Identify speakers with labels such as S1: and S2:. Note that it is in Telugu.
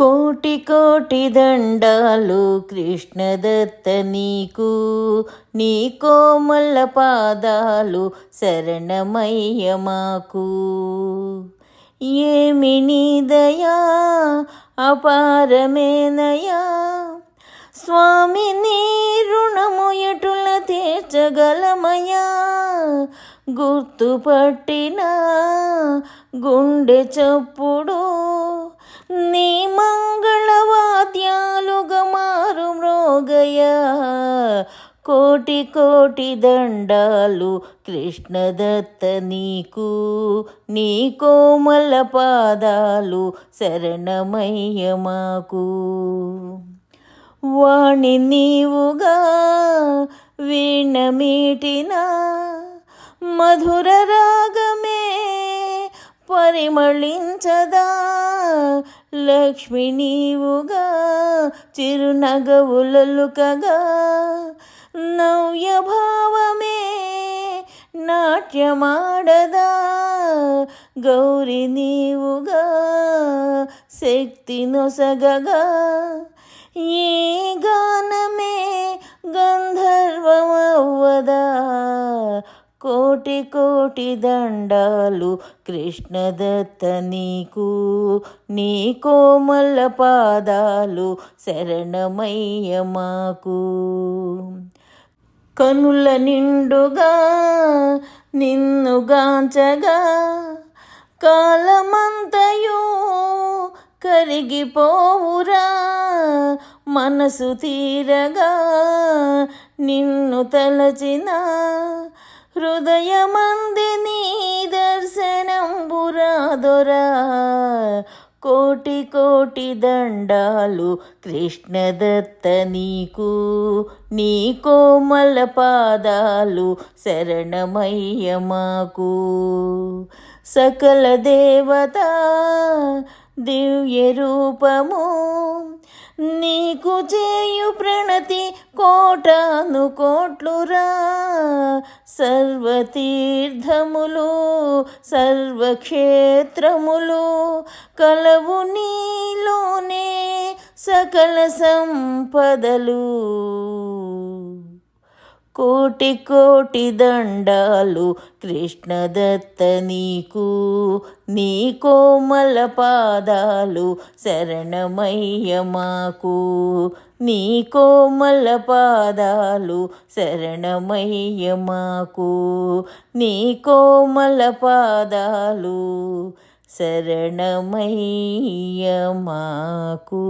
S1: కోటి కోటి దండాలు కృష్ణదత్త నీకు నీ కోమల పాదాలు శరణమయ్య మాకు. ఏమి నీ దయా అపారమేనయా స్వామి నీ రుణము ఎటుల తీర్చగలమయా గుర్తుపట్టిన గుండె చప్పుడు కోటి కోటి దండాలు కృష్ణదత్త నీకు నీ కోమల పాదాలు శరణమయ్య మాకు. వాణి నీవుగా వీణమీటినా మధుర రాగా పరిమళించదా లక్ష్మి నీవుగా చిరునగవులలుకగా. నవ్య భావమే నాట్యమాడదా? గౌరి నీవుగా శక్తి నొసగగా. ఈ గానమే గంధర్వమవ్వదా? కోటి కోటి దండాలు కృష్ణదత్త నీకు నీ కోమల పాదాలు శరణమయ్య మాకు. కనుల నిండుగా నిన్నుగాంచగా కాలమంతయు కరిగిపోవురా. మనసు తీరగా నిన్ను తలచిన హృదయమంది నీ దర్శనం బురాదొరా. కోటి కోటి దండాలు కృష్ణదత్త నీకు. నీ కోమల పాదాలు శరణమయ్య మాకు. సకల దేవత దివ్య రూపము నీకు చేయు ప్రణతి కోటాను కోట్లురా. సర్వతీర్థములు సర్వక్షేత్రములు కలవు నీలోనే సకల సంపదలు. కోటి కోటి దండాలు కృష్ణదత్త నీకు. నీ కోమల పాదాలు శరణమయ్య మాకు. నీ కోమల పాదాలు శరణమయ్య మాకు. నీ కోమల పాదాలు శరణమయ్య మాకు.